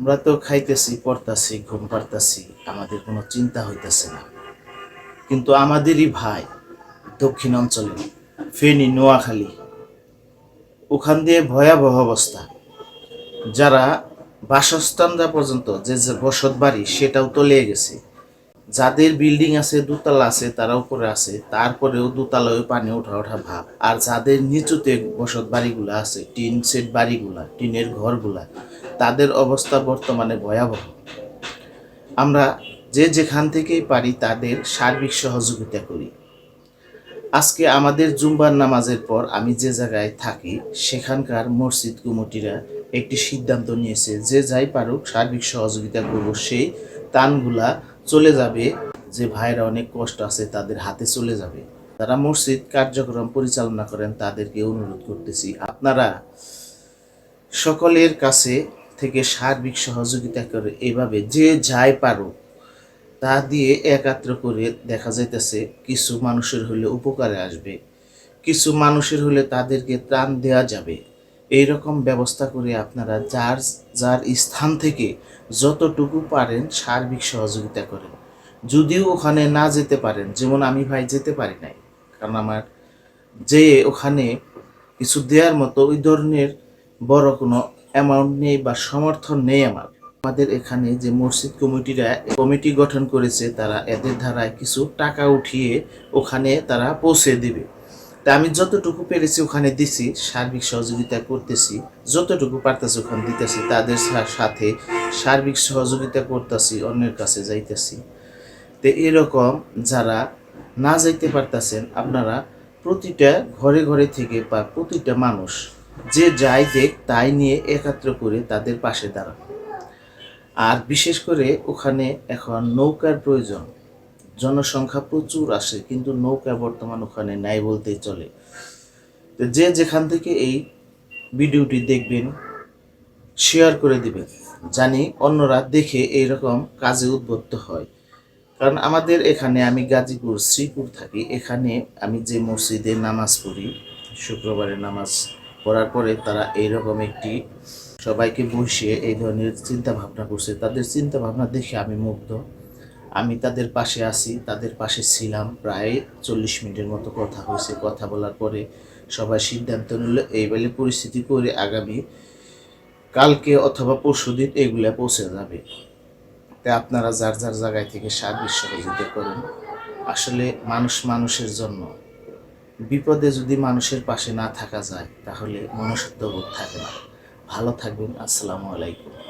আমরা তো খাইতেছি, পড়তাছি, ঘুম পারতাছি আমাদের কোনো চিন্তা হইতেছে না। কিন্তু আমাদেরই ভাই দক্ষিণ অঞ্চলে ফেনী, নোয়াখালী, ওখান দিয়ে ভয়াবহ অবস্থা। যারা বাসস্থান যা পর্যন্ত, যে যে বসত বাড়ি, সেটাও তলিয়ে গেছে। যাদের বিল্ডিং আছে, দোতলা আছে, তারা উপরে আছে, তারপরেও দোতলায় পানি ওঠা ওঠা ভাব। আর যাদের নিচুতে বসত বাড়িগুলা আছে, টিন সেট বাড়িগুলা, টিনের ঘরগুলা তাদের অবস্থা বর্তমানে ভয়াবহ। আমরা যে যেখান থেকেই পারি তাদের সার্বিক সহযোগিতা করি। আজকে আমাদের জুম্বার নামাজের পর আমি যে জায়গায় থাকি, সেখানকার মসজিদ কমিটিরা একটি সিদ্ধান্ত নিয়েছে, যে যাই পারুক সার্বিক সহযোগিতা করব, সেই তানগুলা চলে যাবে। যে ভাইরা অনেক কষ্ট আছে, তাদের হাতে চলে যাবে। তারা মসজিদ কার্যক্রম পরিচালনা করেন, তাদেরকে অনুরোধ করতেছি, আপনারা সকলের কাছে থেকে সার্বিক সহযোগিতা করে এভাবে যে যাই পারুক তা দিয়ে একাত্র করে দেখা যাইতেছে কিছু মানুষের হলে উপকারে আসবে, কিছু মানুষের হলে তাদেরকে ত্রাণ দেওয়া যাবে। এই রকম ব্যবস্থা করে আপনারা যার যার স্থান থেকে যতটুকু পারেন সার্বিক সহযোগিতা করেন। যদিও ওখানে না যেতে পারেন, যেমন আমি ভাই যেতে পারি নাই, কারণ আমার যে ওখানে কিছু দেওয়ার মতো ওই ধরনের বড় কোনো অ্যামাউন্ট নেই বা সমর্থন নেই আমার। আমাদের এখানে যে মসজিদ কমিটিরা কমিটি গঠন করেছে, তারা এদের ধারায় কিছু টাকা উঠিয়ে ওখানে তারা পৌঁছে দিবে। তা আমি যতটুকু পেরেছি ওখানে দিছি, সার্বিক সহযোগিতা করতেছি, যতটুকু পারতেছি ওখানে দিতেছি, তাদের সাথে সার্বিক সহযোগিতা করতেছি, অন্যের কাছে যাইতেছি। তো এরকম যারা না যাইতে পারতেছেন, আপনারা প্রতিটা ঘরে ঘরে থেকে বা প্রতিটা মানুষ যে যাই দেখ, তাই নিয়ে একাত্র করে তাদের পাশে দাঁড়ান আর বিশেষ করে ওখানে এখন নৌকার প্রয়োজন। জনসংখ্যা প্রচুর আসে কিন্তু নৌকা বর্তমান ওখানে নাই বলতেই চলে। তো যে যেখান থেকে এই ভিডিওটি দেখবেন শেয়ার করে দিবেন, জানি অন্যরা দেখে এইরকম কাজে উদ্বুদ্ধ হয়। কারণ আমাদের এখানে আমি গাজীপুর, শ্রীপুর থাকি, এখানে আমি যে মসজিদে নামাজ পড়ি, শুক্রবারে নামাজ পড়ার পরে তারা এইরকম একটি সবাইকে বসিয়ে এই ধরনের চিন্তা ভাবনা করছে। তাদের চিন্তা ভাবনা দেখে আমি মুগ্ধ। আমি তাদের পাশে আছি, তাদের পাশে ছিলাম। প্রায় চল্লিশ মিনিটের মতো কথা হয়েছে। কথা বলার পরে সবাই সিদ্ধান্ত নিল এইবেলে পরিস্থিতি করে আগামী কালকে অথবা পরশুদিন এগুলা পৌঁছে যাবে। তাই আপনারা যার যার জায়গায় থেকে সার্বিক সহযোগিতা করুন, আসলে মানুষ মানুষের জন্য। বিপদে যদি মানুষের পাশে না থাকা যায়, তাহলে মনুষ্যত্ববোধ থাকে না। ভালো থাকবেন, আসসালামু আলাইকুম।